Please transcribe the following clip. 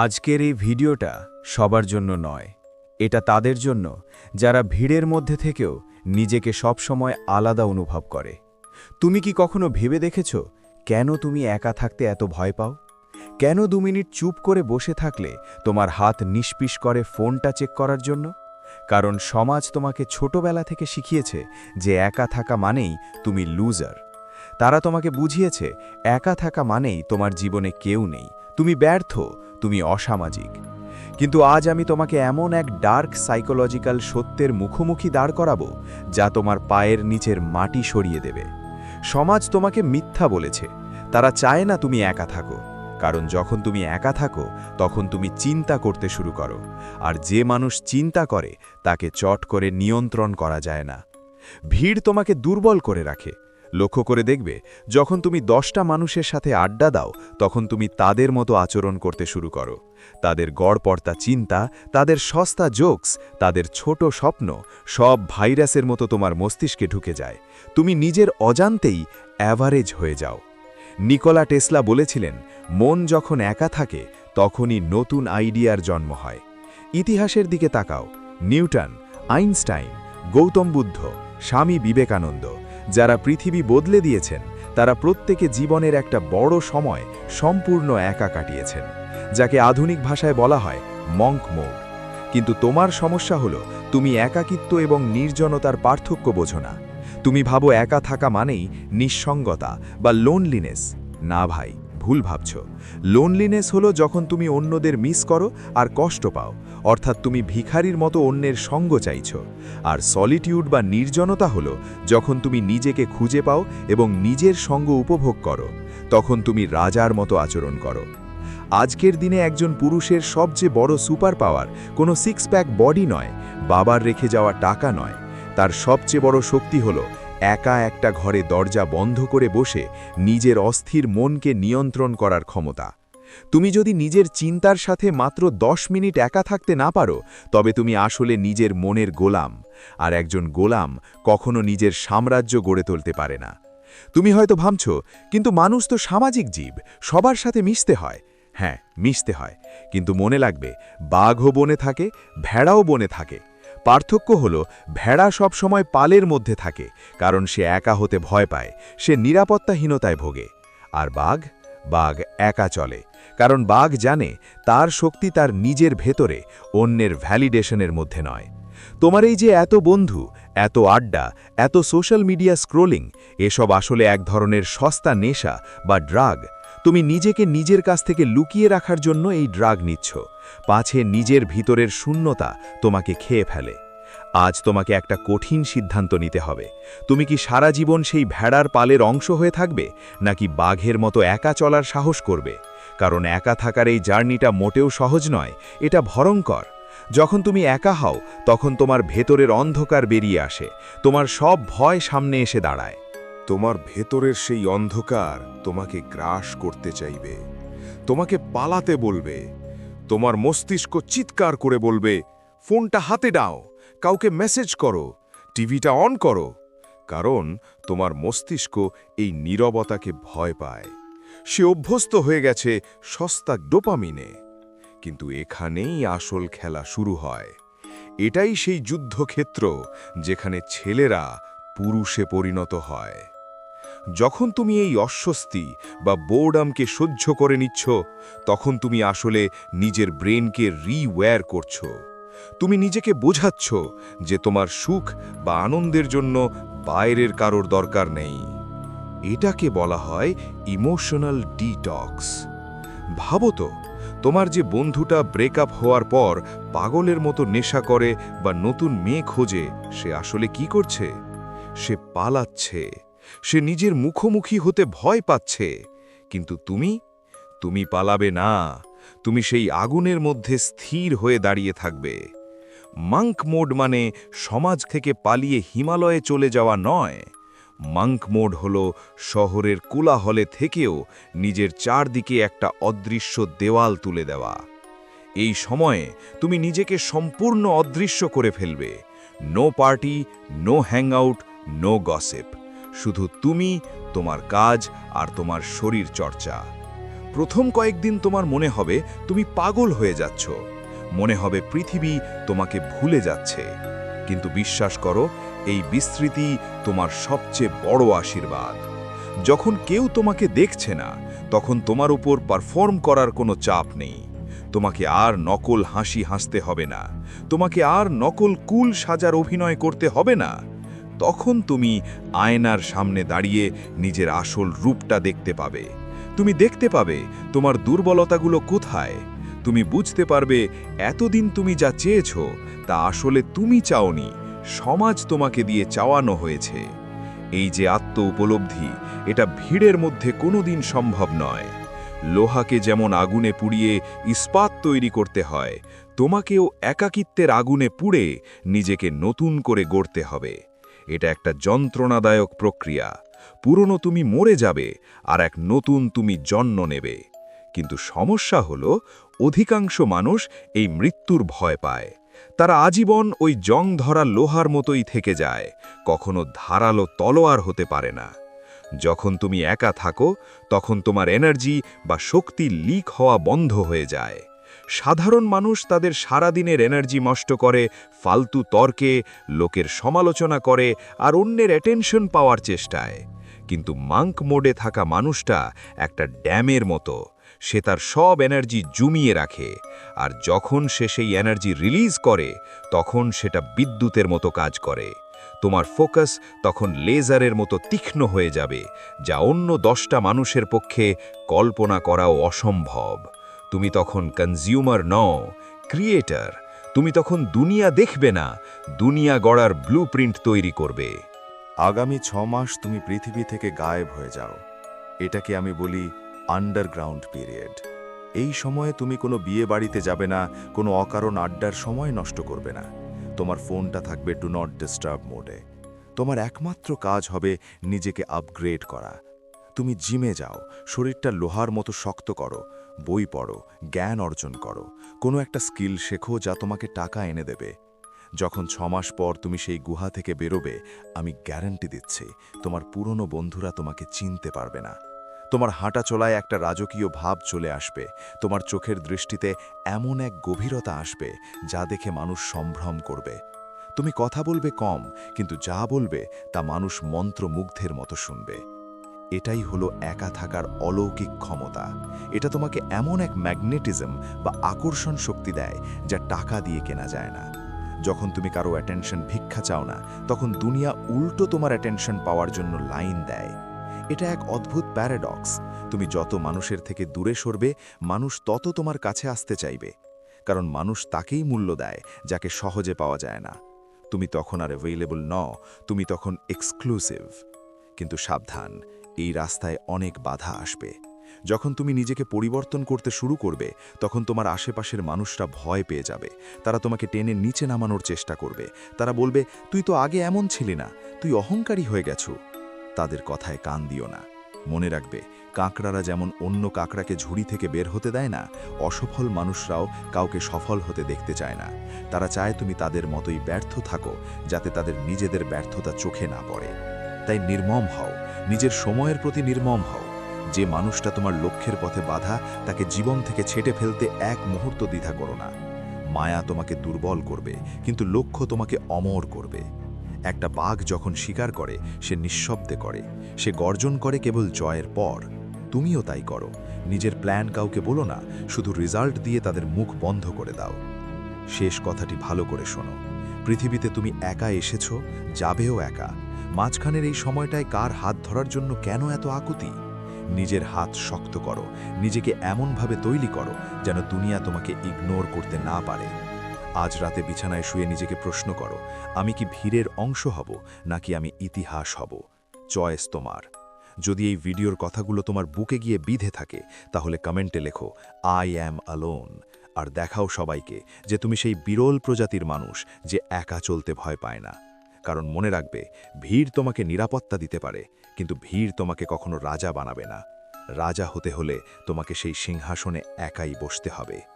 আজকের এই ভিডিওটা সবার জন্য নয়। এটা তাদের জন্য যারা ভিড়ের মধ্যে থেকেও নিজেকে সবসময় আলাদা অনুভব করে। তুমি কি কখনো ভেবে দেখেছ কেন তুমি একা থাকতে এত ভয় পাও? কেন দু মিনিট চুপ করে বসে থাকলে তোমার হাত নিষ্পিস করে ফোনটা চেক করার জন্য? কারণ সমাজ তোমাকে ছোটবেলা থেকে শিখিয়েছে যে একা থাকা মানেই তুমি লুজার তারা তোমাকে বুঝিয়েছে একা থাকা মানেই তোমার জীবনে কেউ নেই। তুমি ব্যর্থ তুমি অসামাজিক। কিন্তু আজ আমি তোমাকে এমন এক ডার্ক সাইকোলজিক্যাল সত্যের মুখোমুখি দাঁড় করাবো, যা তোমার পায়ের নিচের মাটি সরিয়ে দেবে। সমাজ তোমাকে মিথ্যা বলেছে। তারা চায় না তুমি একা থাকো। কারণ যখন তুমি একা থাকো, তখন তুমি চিন্তা করতে শুরু করো। আর যে মানুষ চিন্তা করে, তাকে চট করে নিয়ন্ত্রণ করা যায় না। ভিড় তোমাকে দুর্বল করে রাখে। লক্ষ্য করে দেখবে, যখন তুমি দশটা মানুষের সাথে আড্ডা দাও, তখন তুমি তাদের মতো আচরণ করতে শুরু করো। তাদের গড়পর্তা চিন্তা, তাদের সস্তা জোকস, তাদের ছোট স্বপ্ন, সব ভাইরাসের মতো তোমার মস্তিষ্কে ঢুকে যায়। তুমি নিজের অজান্তেই অ্যাভারেজ হয়ে যাও। নিকোলা টেসলা বলেছিলেন, মন যখন একা থাকে, তখনই নতুন আইডিয়ার জন্ম হয়। ইতিহাসের দিকে তাকাও। নিউটন, আইনস্টাইন, গৌতম বুদ্ধ, স্বামী বিবেকানন্দ যারা পৃথিবী বদলে দিয়েছেন, তারা প্রত্যেকে জীবনের একটা বড় সময় সম্পূর্ণ একা কাটিয়েছেন, যাকে আধুনিক ভাষায় বলা হয় মঙ্ক মোড কিন্তু তোমার সমস্যা হলো, তুমি একাকিত্ব এবং নির্জনতার পার্থক্য বোঝো না। তুমি ভাবো একা থাকা মানেই নিঃসঙ্গতা বা লোনলিনেস না ভাই, ভুল ভাবছ। লোনলিনেস হলো যখন তুমি অন্যদের মিস করো আর কষ্ট পাও। অর্থাৎ তুমি ভিখারির মতো অন্যের সঙ্গ চাইছ। আর সলিটিউড বা নির্জনতা হলো যখন তুমি নিজেকে খুঁজে পাও এবং নিজের সঙ্গ উপভোগ করো, তখন তুমি রাজার মতো আচরণ করো। আজকের দিনে একজন পুরুষের সবচেয়ে বড় সুপার পাওয়ার কোনো সিক্স প্যাক বডি নয়, বাবার রেখে যাওয়া টাকা নয়। তার সবচেয়ে বড় শক্তি হলো একা একটা ঘরে দরজা বন্ধ করে বসে নিজের অস্থির মনকে নিয়ন্ত্রণ করার ক্ষমতা। তুমি যদি নিজের চিন্তার সাথে মাত্র দশ মিনিট একা থাকতে না পারো, তবে তুমি আসলে নিজের মনের গোলাম, আর একজন গোলাম কখনো নিজের সাম্রাজ্য গড়ে তুলতে পারে না। তুমি হয়তো ভাবছ, কিন্তু মানুষ তো সামাজিক জীব, সবার সাথে মিশতে হয়। হ্যাঁ মিশতে হয়, কিন্তু মনে লাগবে, বাঘও বনে থাকে, ভেড়াও বনে থাকে। পার্থক্য হল, ভেড়া সবসময় পালের মধ্যে থাকে, কারণ সে একা হতে ভয় পায়, সে নিরাপত্তাহীনতায় ভোগে। আর বাঘ? বাঘ একা চলে, কারণ বাঘ জানে তার শক্তি তার নিজের ভেতরে, অন্যের ভ্যালিডেশনের মধ্যে নয়। তোমার এই যে এত বন্ধু, এত আড্ডা, এত সোশ্যাল মিডিয়া স্ক্রোলিং এসব আসলে এক ধরনের সস্তা নেশা বা ড্রাগ তুমি নিজেকে নিজের কাছ থেকে লুকিয়ে রাখার জন্য এই ড্রাগ নিচ্ছ। পাছে নিজের ভিতরের শূন্যতা তোমাকে খেয়ে ফেলে। আজ তোমাকে একটা কঠিন সিদ্ধান্ত নিতে হবে। তুমি কি সারা জীবন সেই ভেড়ার পালের অংশ হয়ে থাকবে, নাকি বাঘের মতো একা চলার সাহস করবে? কারণ একা থাকার এই জার্নিটা মোটেও সহজ নয়, এটা ভয়ঙ্কর। যখন তুমি একা হও, তখন তোমার ভেতরের অন্ধকার বেরিয়ে আসে, তোমার সব ভয় সামনে এসে দাঁড়ায়। তোমার ভেতরের সেই অন্ধকার তোমাকে গ্রাস করতে চাইবে, তোমাকে পালাতে বলবে, তোমার মস্তিষ্ক চিৎকার করে বলবে, ফোনটা হাতে দাও কাউকে মেসেজ করো, টিভিটা অন করো, কারণ তোমার মস্তিষ্ক এই নীরবতাকে ভয় পায়। সে অভ্যস্ত হয়ে গেছে সস্তা ডোপামিনে কিন্তু এখানেই আসল খেলা শুরু হয়। এটাই সেই যুদ্ধক্ষেত্র যেখানে ছেলেরা পুরুষে পরিণত হয়। যখন তুমি এই অস্বস্তি বা বোর্ডামকে সহ্য করে নিচ্ছ, তখন তুমি আসলে নিজের ব্রেনকে রিওয়্যার করছ। তুমি নিজেকে বোঝাচ্ছ যে তোমার সুখ বা আনন্দের জন্য বাইরের কারোর দরকার নেই। এটাকে বলা হয় ইমোশনাল ডিটক্স ভাবো তো, তোমার যে বন্ধুটা ব্রেকআপ হওয়ার পর পাগলের মতো নেশা করে বা নতুন মেয়ে খোঁজে, সে আসলে কি করছে? সে পালাচ্ছে। সে নিজের মুখোমুখি হতে ভয় পাচ্ছে। কিন্তু তুমি? তুমি পালাবে না। তুমি সেই আগুনের মধ্যে স্থির হয়ে দাঁড়িয়ে থাকবে। মাঙ্ক মোড মানে সমাজ থেকে পালিয়ে হিমালয়ে চলে যাওয়া নয়। মাঙ্ক মোড হল শহরের কোলাহলে থেকেও নিজের চারদিকে একটা অদৃশ্য দেওয়াল তুলে দেওয়া। এই সময়ে তুমি নিজেকে সম্পূর্ণ অদৃশ্য করে ফেলবে। No party, no hangout, no gossip. শুধু তুমি, তোমার কাজ আর তোমার শরীর চর্চা প্রথম কয়েকদিন তোমার মনে হবে তুমি পাগল হয়ে যাচ্ছ। মনে হবে পৃথিবী তোমাকে ভুলে যাচ্ছে। কিন্তু বিশ্বাস করো, এই বিস্তৃতি তোমার সবচেয়ে বড় আশীর্বাদ। যখন কেউ তোমাকে দেখছে না, তখন তোমার উপর পারফর্ম করার কোনো চাপ নেই। তোমাকে আর নকল হাসি হাসতে হবে না। তোমাকে আর নকল কুল সাজার অভিনয় করতে হবে না। তখন তুমি আয়নার সামনে দাঁড়িয়ে নিজের আসল রূপটা দেখতে পাবে। তুমি দেখতে পাবে তোমার দুর্বলতাগুলো কোথায়। তুমি বুঝতে পারবে এতদিন তুমি যা চেয়েছ তা আসলে তুমি চাওনি, সমাজ তোমাকে দিয়ে চাওয়ানো হয়েছে। এই যে আত্ম উপলব্ধি, এটা ভিড়ের মধ্যে কোনোদিন সম্ভব নয়। লোহাকে যেমন আগুনে পুড়িয়ে ইস্পাত তৈরি করতে হয়, তোমাকেও একাকিত্বের আগুনে পুড়ে নিজেকে নতুন করে গড়তে হবে। এটা একটা যন্ত্রণাদায়ক প্রক্রিয়া। পুরনো তুমি মরে যাবে আর এক নতুন তুমি জন্ম নেবে। কিন্তু সমস্যা হলো, অধিকাংশ মানুষ এই মৃত্যুর ভয় পায়। তারা আজীবন ওই জং ধরা লোহার মতোই থেকে যায়, কখনো ধারালো তলোয়ার হতে পারে না। যখন তুমি একা থাকো, তখন তোমার এনার্জি বা শক্তি লিক হওয়া বন্ধ হয়ে যায়। সাধারণ মানুষ তাদের সারাদিনের এনার্জি নষ্ট করে, ফালতু তর্কে, লোকের সমালোচনা করে আর অন্যের অ্যাটেনশন পাওয়ার চেষ্টায়। কিন্তু মাঙ্ক মোডে থাকা মানুষটা একটা ড্যামের মতো। সে তার সব এনার্জি জুমিয়ে রাখে আর যখন সে সেই এনার্জি রিলিজ করে, তখন সেটা বিদ্যুতের মতো কাজ করে। তোমার ফোকাস তখন লেজারের মতো তীক্ষ্ণ হয়ে যাবে, যা অন্য দশটা মানুষের পক্ষে কল্পনা করাও অসম্ভব। তুমি তখন কনজিউমার নও ক্রিয়েটার তুমি তখন দুনিয়া দেখবে না, দুনিয়া গড়ার ব্লুপ্রিন্ট তৈরি করবে। আগামী ছ মাস তুমি পৃথিবী থেকে গায়েব হয়ে যাও। এটাকে আমি বলি আন্ডারগ্রাউন্ড পিরিয়ড এই সময়ে তুমি কোনো বিয়ে বাড়িতে যাবে না, কোনো অকারণ আড্ডার সময় নষ্ট করবে না। তোমার ফোনটা থাকবে ডু নট ডিস্টার্ব মোডে তোমার একমাত্র কাজ হবে নিজেকে আপগ্রেড করা। তুমি জিমে যাও, শরীরটা লোহার মতো শক্ত করো। বই পড়ো, জ্ঞান অর্জন করো। কোনো একটা স্কিল শেখো যা তোমাকে টাকা এনে দেবে। যখন ছমাস পর তুমি সেই গুহা থেকে বেরোবে, আমি গ্যারান্টি দিচ্ছি, তোমার পুরনো বন্ধুরা তোমাকে চিনতে পারবে না। তোমার হাঁটা চলায় একটা রাজকীয় ভাব চলে আসবে, তোমার চোখের দৃষ্টিতে এমন এক গভীরতা আসবে, যা দেখে মানুষ সম্ভ্রম করবে। তুমি কথা বলবে কম, কিন্তু যা বলবে তা মানুষ মন্ত্রমুগ্ধের মতো শুনবে। এটাই হলো একা থাকার অলৌকিক ক্ষমতা। এটা তোমাকে এমন এক ম্যাগনেটিজম বা আকর্ষণ শক্তি দেয় যা টাকা দিয়ে কেনা যায় না। যখন তুমি কারও অ্যাটেনশন ভিক্ষা চাও না, তখন দুনিয়া উল্টো তোমার অ্যাটেনশন পাওয়ার জন্য লাইন দেয়। এটা এক অদ্ভুত প্যারাডক্স তুমি যত মানুষের থেকে দূরে সরবে, মানুষ তত তোমার কাছে আসতে চাইবে। কারণ মানুষ তাকেই মূল্য দেয়, যাকে সহজে পাওয়া যায় না। তুমি তখন আর অ্যাভেলেবল ন তুমি তখন এক্সক্লুসিভ কিন্তু সাবধান এই রাস্তায় অনেক বাধা আসবে। যখন তুমি নিজেকে পরিবর্তন করতে শুরু করবে, তখন তোমার আশেপাশের মানুষরা ভয় পেয়ে যাবে। তারা তোমাকে টেনে নিচে নামানোর চেষ্টা করবে। তারা বলবে, তুই তো আগে এমন ছিলি না, তুই অহংকারী হয়ে গেছো। তাদের কথায় কান দিও না। মনে রাখবে, কাঁকড়ারা যেমন অন্য কাঁকড়াকে ঝুড়ি থেকে বের হতে দেয় না, অসফল মানুষরাও কাউকে সফল হতে দেখতে চায় না। তারা চায় তুমি তাদের মতোই ব্যর্থ থাকো, যাতে তাদের নিজেদের ব্যর্থতা চোখে না পড়ে। তাই নির্মম হও, নিজের সময়ের প্রতি নির্মম হও। যে মানুষটা তোমার লক্ষ্যের পথে বাধা, তাকে জীবন থেকে ছেটে ফেলতে এক মুহূর্ত দ্বিধা করো না। মায়া তোমাকে দুর্বল করবে, কিন্তু লক্ষ্য তোমাকে অমর করবে। একটা বাঘ যখন শিকার করে, সে নিঃশব্দে করে। সে গর্জন করে কেবল জয়ের পর। তুমিও তাই করো। নিজের প্ল্যান কাউকে বলো না, শুধু রেজাল্ট দিয়ে তাদের মুখ বন্ধ করে দাও। শেষ কথাটি ভালো করে শোনো। পৃথিবীতে তুমি একা এসেছ, যাবেও একা। মাঝখানের এই সময়টায় কার হাত ধরার জন্য কেন এত আকুতি? নিজের হাত শক্ত করো, নিজেকে এমনভাবে তৈরি করো, যেন দুনিয়া তোমাকে ইগনোর করতে না পারে। আজ রাতে বিছানায় শুয়ে নিজেকে প্রশ্ন করো, আমি কি ভিড়ের অংশ হব, নাকি আমি ইতিহাস হব? চয়েস তোমার। যদি এই ভিডিওর কথাগুলো তোমার বুকে গিয়ে বিধে থাকে, তাহলে কমেন্টে লেখো আই অ্যাম আলোন আর দেখাও সবাইকে যে তুমি সেই বিরল প্রজাতির মানুষ, যে একা চলতে ভয় পায় না। কারণ মনে রাখবে, ভিড় তোমাকে নিরাপত্তা দিতে পারে, কিন্তু ভিড় তোমাকে কখনো রাজা বানাবে না। রাজা হতে হলে তোমাকে সেই সিংহাসনে একাই বসতে হবে।